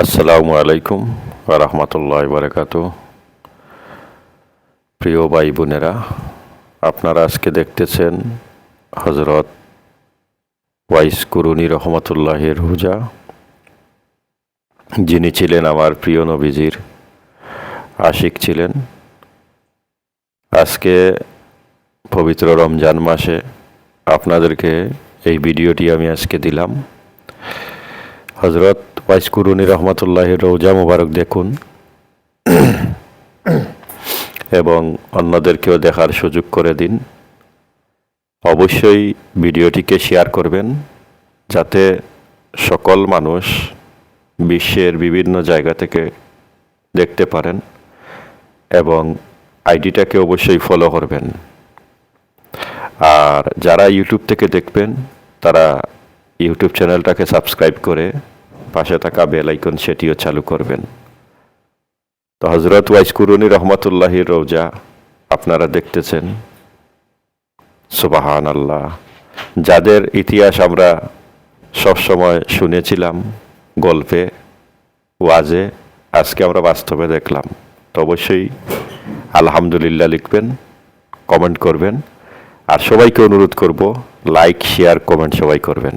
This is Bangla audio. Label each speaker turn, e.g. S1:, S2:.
S1: আসসালামু আলাইকুম রহমতুল্লাহ বারকাত প্রিয় ভাই বোনেরা, আপনারা আজকে দেখতেছেন হজরত ওয়াইস কুরুনি রহমতুল্লাহের হুজা যিনি ছিলেন আমার প্রিয় নবীজির আশিক ছিলেন। আজকে পবিত্র রমজান মাসে আপনাদেরকে এই ভিডিওটি আমি আজকে দিলাম। হজরত ওয়াইস কুরুনি রহমতুল্লাহের রোজা মুবারক দেখুন। এবং অন্যদেরকেও দেখার সুযোগ করে দিন। অবশ্যই ভিডিওটিকে শেয়ার করবেন, যাতে সকল মানুষ বিশ্বের বিভিন্ন জায়গা থেকে দেখতে পারেন এবং আইডিটাকে অবশ্যই ফলো করবেন। আর যারা ইউটিউব থেকে দেখবেন, তারা ইউটিউব চ্যানেলটাকে সাবস্ক্রাইব করে পাশে থাকা বেল আইকন সেটিও চালু করবেন। তো হজরত ওয়াইস কুরুনি রহমতুল্লাহির রোজা আপনারা দেখতেছেন সুবাহান আল্লাহ যাদের ইতিহাস আমরা সবসময় শুনেছিলাম, গল্পে, ওয়াজে, আজকে আমরা বাস্তবে দেখলাম। তো অবশ্যই আলহামদুলিল্লাহ লিখবেন, কমেন্ট করবেন। আর সবাইকে অনুরোধ করব, লাইক, শেয়ার, কমেন্ট সবাই করবেন।